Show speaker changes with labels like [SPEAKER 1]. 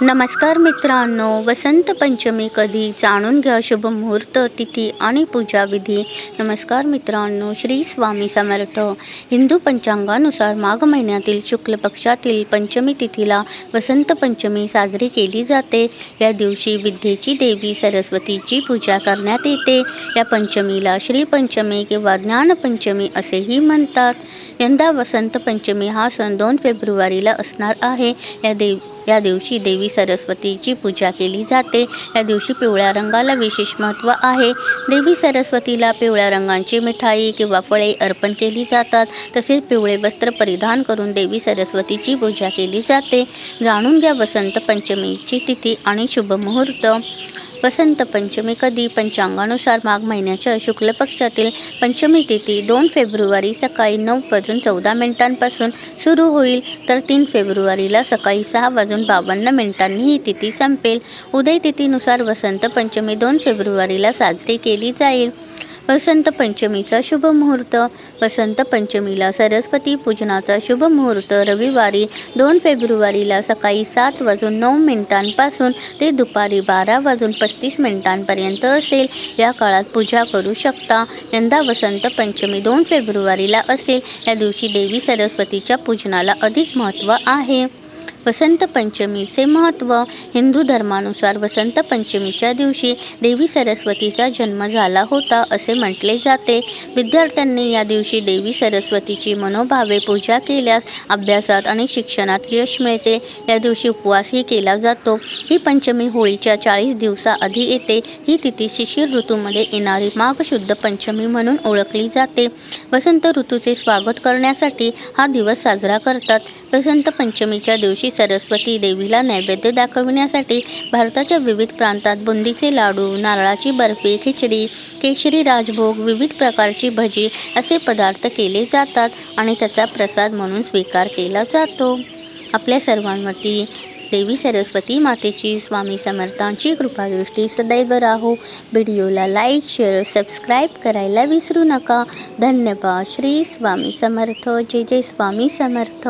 [SPEAKER 1] नमस्कार मित्रांनो वसंत पंचमी कधी जाणून घ्या शुभ मुहूर्त तिथी आणि पूजा विधी. नमस्कार मित्रांनो श्री स्वामी समर्थ. हिंदू पंचांगानुसार माघ महिन्यातील शुक्ल पक्षातील पंचमी तिथीला वसंत पंचमी साजरी केली जाते. या दिवशी विद्येची देवी सरस्वतीची पूजा करण्यात येते. या पंचमीला श्री पंचमी किंवा ज्ञानपंचमी असेही म्हणतात. यंदा वसंत पंचमी हा सण दोन फेब्रुवारीला असणार आहे. या देव या दिवशी देवी सरस्वतीची पूजा केली जाते. या दिवशी पिवळ्या रंगाला विशेष महत्त्व आहे. देवी सरस्वतीला पिवळ्या रंगांची मिठाई किंवा फळे अर्पण केली जातात. तसेच पिवळे वस्त्र परिधान करून देवी सरस्वतीची पूजा केली जाते. जाणून घ्या वसंत पंचमीची तिथी आणि शुभ मुहूर्त. वसंत पंचमी कधी? पंचांगानुसार माघ महिन्याच्या शुक्ल पक्षातील पंचमी तिथी दोन फेब्रुवारी सकाळी नऊ वाजून चौदा मिनिटांपासून सुरू होईल. तर तीन फेब्रुवारीला सकाळी सहा वाजून बावन्न मिनिटांनी ही तिथी संपेल. उदय तिथीनुसार वसंत पंचमी दोन फेब्रुवारीला साजरी केली जाईल. वसंत पंचमीचा शुभ मुहूर्त. वसंत पंचमीला सरस्वती पूजनाचा शुभ मुहूर्त. रविवारी दोन फेब्रुवारीला सकाळी सात वाजून नऊ मिनिटांपासून ते दुपारी बारा वाजून पस्तीस मिनिटांपर्यंत असेल. या काळात पूजा करू शकता. यंदा वसंत पंचमी दोन फेब्रुवारीला असेल. या दिवशी देवी सरस्वतीच्या पूजनाला अधिक महत्त्व आहे. वसंत पंचमीचे महत्त्व हिंदू धर्मानुसार वसंत पंचमीच्या दिवशी देवी सरस्वतीचा जन्म झाला होता असे म्हटले जाते. विद्यार्थ्यांनी या दिवशी देवी सरस्वतीची मनोभावे पूजा केल्यास अभ्यासात आणि शिक्षणात यश मिळते. या दिवशी उपवासही केला जातो. ही पंचमी होळीच्या चाळीस दिवसाआधी येते. ही तिथी शिशिर ऋतूमध्ये येणारी माघ शुद्ध पंचमी म्हणून ओळखली जाते. वसंत ऋतूचे स्वागत करण्यासाठी हा दिवस साजरा करतात. वसंत पंचमीच्या दिवशी दिवशी सरस्वती देवीला नैवेद्य दाखविण्यासाठी भारताच्या विविध प्रांतात बुंदीचे लाडू नारळाची बर्फी खिचडी केशरी राजभोग विविध प्रकारची भजी असे पदार्थ केले जातात आणि त्याचा प्रसाद म्हणून स्वीकार केला जातो. आपल्या सर्वांवरती देवी सरस्वती मातेची स्वामी समर्थांची कृपादृष्टी सदैव राहो. व्हिडिओला लाईक शेअर सबस्क्राईब करायला विसरू नका. धन्यवाद. श्री स्वामी समर्थ. जय जय स्वामी समर्थ.